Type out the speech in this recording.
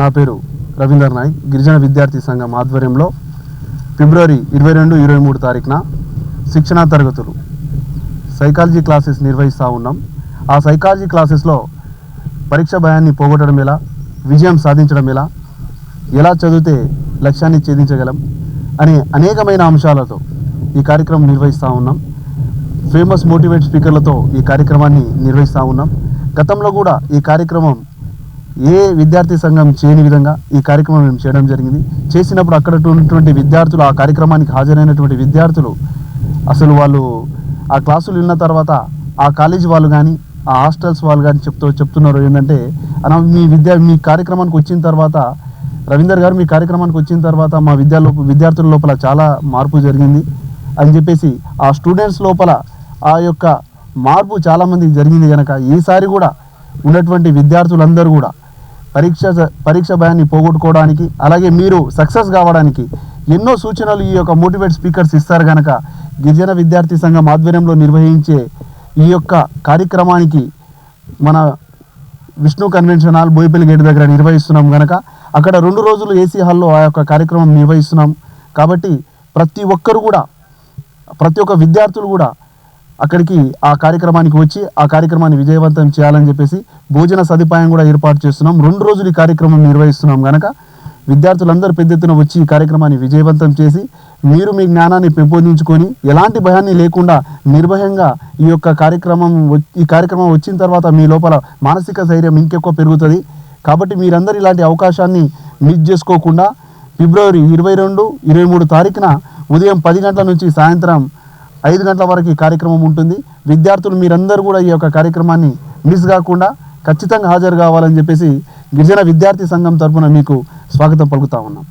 నా పేరు రవీందర్ నాయక్. గిరిజన విద్యార్థి సంఘం ఆధ్వర్యంలో ఫిబ్రవరి ఇరవై రెండు ఇరవై మూడు తారీఖున శిక్షణా తరగతులు సైకాలజీ క్లాసెస్ నిర్వహిస్తూ ఉన్నాం. ఆ సైకాలజీ క్లాసెస్లో పరీక్ష భయాన్ని పోగొట్టడం ఎలా విజయం సాధించడం ఎలా ఎలా చదివితే లక్ష్యాన్ని ఛేదించగలం అనే అనేకమైన అంశాలతో ఈ కార్యక్రమం నిర్వహిస్తూ ఉన్నాం. ఫేమస్ మోటివేట్ స్పీకర్లతో ఈ కార్యక్రమాన్ని నిర్వహిస్తూ ఉన్నాం. గతంలో కూడా ఈ కార్యక్రమం ఏ విద్యార్థి సంఘం చేయని విధంగా ఈ కార్యక్రమం మేము చేయడం జరిగింది. చేసినప్పుడు అక్కడ ఉన్నటువంటి విద్యార్థులు ఆ కార్యక్రమానికి హాజరైనటువంటి విద్యార్థులు అసలు వాళ్ళు ఆ క్లాసులు విన్న తర్వాత ఆ కాలేజీ వాళ్ళు కానీ ఆ హాస్టల్స్ వాళ్ళు కానీ చెప్తూ చెప్తున్నారు ఏంటంటే అన్న మీ విద్యా మీ కార్యక్రమానికి వచ్చిన తర్వాత రవీందర్ గారు మీ కార్యక్రమానికి వచ్చిన తర్వాత మా విద్యా లోప విద్యార్థుల లోపల చాలా మార్పు జరిగింది. అని చెప్పేసి ఆ స్టూడెంట్స్ లోపల ఆ యొక్క మార్పు చాలామందికి జరిగింది కనుక ఈసారి కూడా ఉన్నటువంటి విద్యార్థులందరూ కూడా పరీక్ష పరీక్ష భయాన్ని పోగొట్టుకోవడానికి అలాగే మీరు సక్సెస్ కావడానికి ఎన్నో సూచనలు ఈ యొక్క మోటివేట్ స్పీకర్స్ ఇస్తారు కనుక గిరిజన విద్యార్థి సంఘం ఆధ్వర్యంలో నిర్వహించే ఈ యొక్క కార్యక్రమానికి మన Vishnu convention hall Boyipalli gate దగ్గర నిర్వహిస్తున్నాం కనుక అక్కడ రెండు రోజులు ఏసీ హాల్లో ఆ యొక్క కార్యక్రమం నిర్వహిస్తున్నాం. కాబట్టి ప్రతి ఒక్కరు కూడా ప్రతి ఒక్క విద్యార్థులు కూడా అక్కడికి ఆ కార్యక్రమానికి వచ్చి ఆ కార్యక్రమాన్ని విజయవంతం చేయాలని చెప్పేసి భోజన సదుపాయం కూడా ఏర్పాటు చేస్తున్నాం. రెండు రోజులు ఈ కార్యక్రమం నిర్వహిస్తున్నాం కనుక విద్యార్థులందరూ పెద్ద ఎత్తున వచ్చి ఈ కార్యక్రమాన్ని విజయవంతం చేసి మీరు మీ జ్ఞానాన్ని పెంపొందించుకొని ఎలాంటి భయాన్ని లేకుండా నిర్భయంగా ఈ యొక్క కార్యక్రమం ఈ కార్యక్రమం వచ్చిన తర్వాత మీ లోపల మానసిక ధైర్యం ఇంకెక్కువ పెరుగుతుంది. కాబట్టి మీరందరూ ఇలాంటి అవకాశాన్ని మిస్ చేసుకోకుండా ఫిబ్రవరి ఇరవై రెండు ఇరవై మూడు తారీఖున ఉదయం పది గంటల నుంచి సాయంత్రం ఐదు గంటల వరకు ఈ కార్యక్రమం ఉంటుంది. విద్యార్థులు మీరందరూ కూడా ఈ యొక్క కార్యక్రమాన్ని మిస్ కాకుండా ఖచ్చితంగా హాజరు కావాలని చెప్పేసి గిరిజన విద్యార్థి సంఘం తరఫున మీకు స్వాగతం పలుకుతా ఉన్నాం.